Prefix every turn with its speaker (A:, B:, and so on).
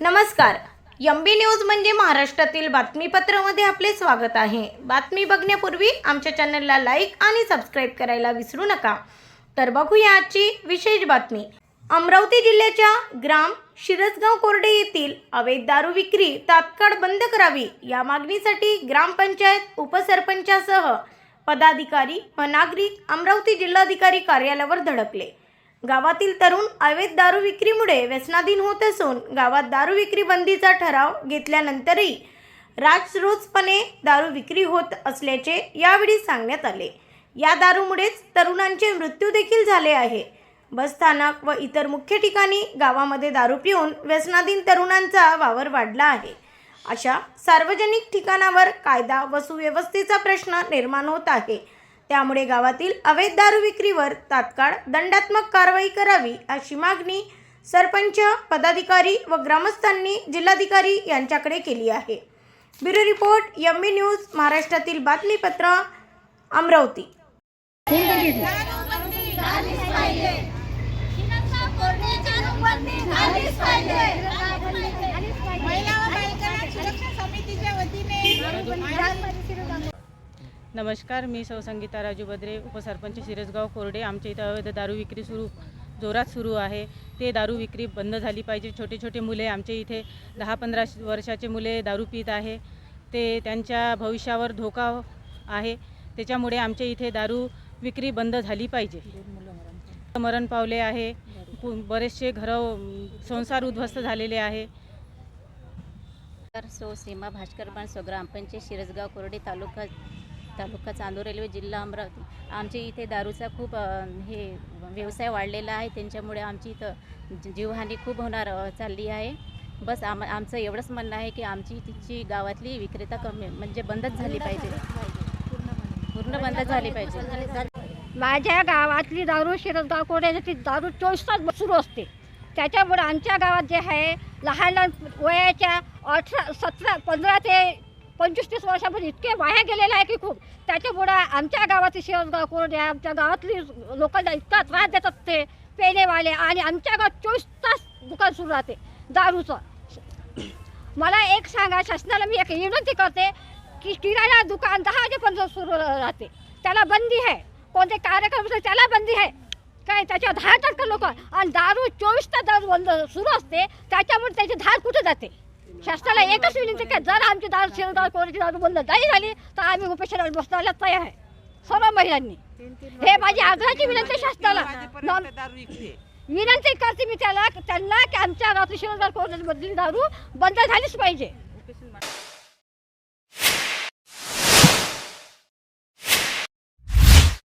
A: नमस्कार. MB news म्हणजे महाराष्ट्रातील बातमीपत्रामध्ये आपले स्वागत आहे. बातमी बघण्यापूर्वी आमच्या चॅनलला लाईक आणि सबस्क्राईब करायला विसरू नका. तर बघूया आजची विशेष बातमी. अमरावती जिल्ह्याच्या ग्राम शिरसगाव कोरडे येथील अवैध दारू विक्री तात्काळ बंद करावी या मागणीसाठी ग्रामपंचायत उपसरपंचासह पदाधिकारी व नागरिक अमरावती जिल्हाधिकारी कार्यालयावर धडकले. गावातील तरुण अवैध दारू विक्रीमुळे व्यसनाधीन होत असून गावात दारू विक्री बंदीचा ठराव घेतल्यानंतरही राजरोजपणे दारू विक्री होत असल्याचे यावेळी सांगण्यात आले. या दारूमुळेच तरुणांचे मृत्यू देखील झाले आहे. बसस्थानक व इतर मुख्य ठिकाणी गावामध्ये दारू पिऊन व्यसनाधीन तरुणांचा वावर वाढला आहे. अशा सार्वजनिक ठिकाणावर कायदा व सुव्यवस्थेचा प्रश्न निर्माण होत आहे. त्यामुळे गावातील अवैध दारू विक्रीवर तात्काळ दंडात्मक कारवाई करावी अशी मागणी सरपंच पदाधिकारी व ग्रामस्थांनी जिल्हाधिकारी यांच्याकडे केली आहे. ब्युरो रिपोर्ट एम न्यूज महाराष्ट्रातील बातमीपत्र अमरावती.
B: महिला व बालकांना सुरक्षा समितीच्या वतीने
C: नमस्कार मी सौ संगीता राजू बद्रे उपसरपंच शिरसगाव कोरडे. आमच्या इथं अवैध दारू विक्री सुरू जोरात सुरू आहे. ते दारू विक्री बंद झाली पाहिजे. छोटे छोटे मुले आमच्या इथे दहा पंधरा वर्षाचे मुले दारू पित आहे. ते त्यांच्या भविष्यावर धोका आहे. त्याच्यामुळे आमच्या इथे दारू विक्री बंद झाली पाहिजे. मरण पावले आहे. बरेचसे घरं संसार उद्ध्वस्त झालेले आहे.
D: सो सीमा भास्कर बनसो ग्रामपंचायत शिरसगाव कोरडे तालुका तालुका चांदूर रेल्वे जिल्हा अमरावती. आमच्या इथे दारूचा खूप हे व्यवसाय वाढलेला आहे. त्यांच्यामुळे आमची इथं जीवहानी खूप होणार चालली आहे. बस आम आमचं एवढंच म्हणणं आहे की आमची तिची गावातली विक्रेता कमी म्हणजे बंदच झाली पाहिजे. पूर्ण बंद झाली पाहिजे.
E: माझ्या गावातली दारू शिरसगाव कोड्याची दारू चोवीस तास सुरू असते. त्याच्यामुळे आमच्या गावात जे आहे लहान लहान वयाच्या अठरा सतरा पंधरा ते पंचवीस तीस वर्षामध्ये इतके वाया गेलेले आहे की खूप. त्याच्यामुळं आमच्या गावाची शिरसगाव कोरडे आमच्या गावातली लोकांना इतका त्रास देतात ते पेनेवाले आणि आमच्या गावात चोवीस तास दुकान सुरू राहते दारूचं. मला एक सांगा शासनाला मी एक विनंती करते की किराणा दुकान दहा वाजेपर्यंत सुरू राहते. त्याला बंदी आहे. कोणते कार्यक्रम असले त्याला बंदी आहे. काय त्याच्या दहा टक्के लोक आणि दारू चोवीस तास दारू बंद सुरू असते. त्याच्यामुळे त्याची धार कुठे जाते? शासनाला एकच विनंती की जर आमची दारू शिरदार कोणाची दारू बंद नाही झाली तर आम्ही उपेक्षणावर बसण्याला तयार आहे. सर्व महिलांनी. हे माझी आग्रहाची विनंती शासनाला विनंती करते मी त्याला त्यांना की आमच्या गावातली शिरदार कोणाची बदली दारू बंद झालीच पाहिजे.